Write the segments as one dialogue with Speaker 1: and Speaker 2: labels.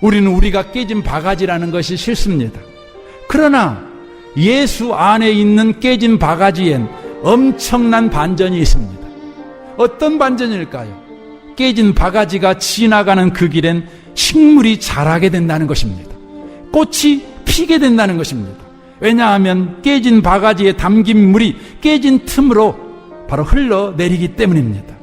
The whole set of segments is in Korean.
Speaker 1: 우리는 우리가 깨진 바가지라는 것이 싫습니다. 그러나 예수 안에 있는 깨진 바가지엔 엄청난 반전이 있습니다. 어떤 반전일까요? 깨진 바가지가 지나가는 그 길엔 식물이 자라게 된다는 것입니다. 꽃이 피게 된다는 것입니다. 왜냐하면 깨진 바가지에 담긴 물이 깨진 틈으로 바로 흘러내리기 때문입니다.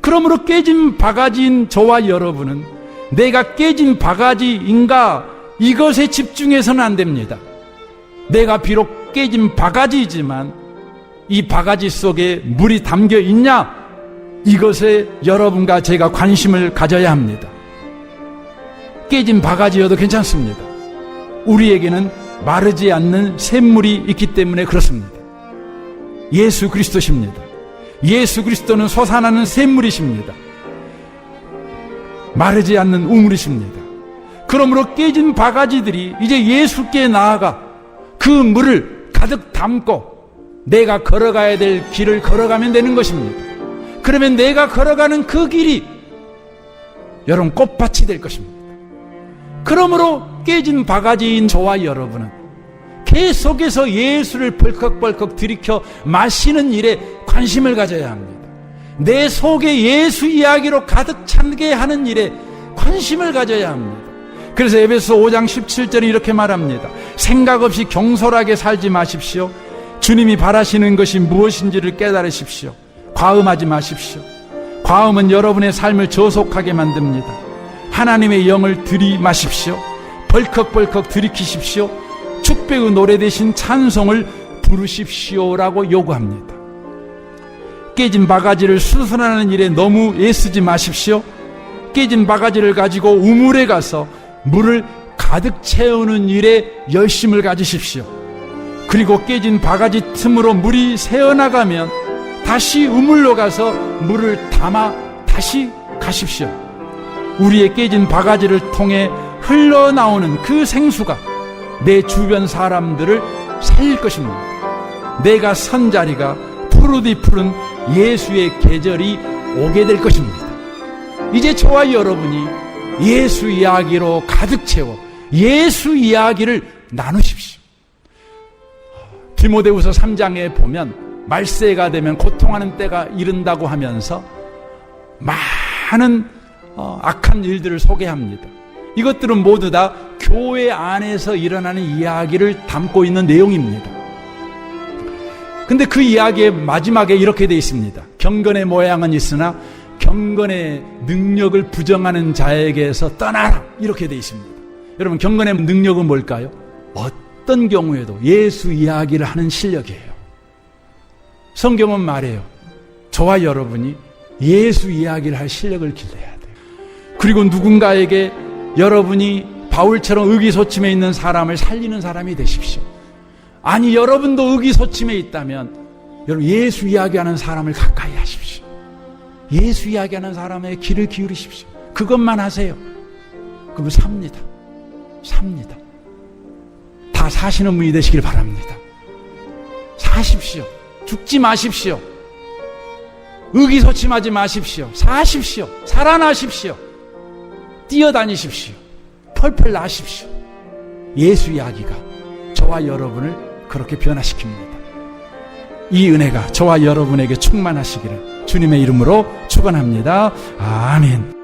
Speaker 1: 그러므로 깨진 바가지인 저와 여러분은 내가 깨진 바가지인가 이것에 집중해서는 안 됩니다. 내가 비록 깨진 바가지이지만 이 바가지 속에 물이 담겨 있냐 이것에 여러분과 제가 관심을 가져야 합니다. 깨진 바가지여도 괜찮습니다. 우리에게는 마르지 않는 샘물이 있기 때문에 그렇습니다. 예수 그리스도십니다. 예수 그리스도는 솟아나는 샘물이십니다. 마르지 않는 우물이십니다. 그러므로 깨진 바가지들이 이제 예수께 나아가 그 물을 가득 담고 내가 걸어가야 될 길을 걸어가면 되는 것입니다. 그러면 내가 걸어가는 그 길이 여러분 꽃밭이 될 것입니다. 그러므로 깨진 바가지인 저와 여러분은 계속해서 예수를 벌컥벌컥 들이켜 마시는 일에 관심을 가져야 합니다. 내 속에 예수 이야기로 가득 찬게 하는 일에 관심을 가져야 합니다. 그래서 에베소 5장 17절에 이렇게 말합니다. 생각 없이 경솔하게 살지 마십시오. 주님이 바라시는 것이 무엇인지를 깨달으십시오. 과음하지 마십시오. 과음은 여러분의 삶을 저속하게 만듭니다. 하나님의 영을 들이마십시오. 벌컥벌컥 들이키십시오. 축배의 노래 대신 찬송을 부르십시오라고 요구합니다. 깨진 바가지를 수선하는 일에 너무 애쓰지 마십시오. 깨진 바가지를 가지고 우물에 가서 물을 가득 채우는 일에 열심을 가지십시오. 그리고 깨진 바가지 틈으로 물이 새어나가면 다시 우물로 가서 물을 담아 다시 가십시오. 우리의 깨진 바가지를 통해 흘러나오는 그 생수가 내 주변 사람들을 살릴 것입니다. 내가 선 자리가 푸르디 푸른 예수의 계절이 오게 될 것입니다. 이제 저와 여러분이 예수 이야기로 가득 채워 예수 이야기를 나누십시오. 디모데후서 3장에 보면 말세가 되면 고통하는 때가 이른다고 하면서 많은 어, 악한 일들을 소개합니다. 이것들은 모두 다 교회 안에서 일어나는 이야기를 담고 있는 내용입니다. 근데 그 이야기의 마지막에 이렇게 되어 있습니다. 경건의 모양은 있으나 경건의 능력을 부정하는 자에게서 떠나라. 이렇게 되어 있습니다. 여러분, 경건의 능력은 뭘까요? 어떤 경우에도 예수 이야기를 하는 실력이에요. 성경은 말해요. 저와 여러분이 예수 이야기를 할 실력을 길러야 돼요. 그리고 누군가에게 여러분이 바울처럼 의기소침해 있는 사람을 살리는 사람이 되십시오. 아니, 여러분도 의기소침해 있다면 여러분 예수 이야기하는 사람을 가까이 하십시오. 예수 이야기하는 사람의 귀를 기울이십시오. 그것만 하세요. 그러면 삽니다. 삽니다. 다 사시는 분이 되시길 바랍니다. 사십시오. 죽지 마십시오. 의기소침하지 마십시오. 사십시오. 살아나십시오. 뛰어다니십시오. 펄펄 나십시오. 예수 이야기가 저와 여러분을 그렇게 변화시킵니다. 이 은혜가 저와 여러분에게 충만하시기를 주님의 이름으로 축원합니다. 아멘.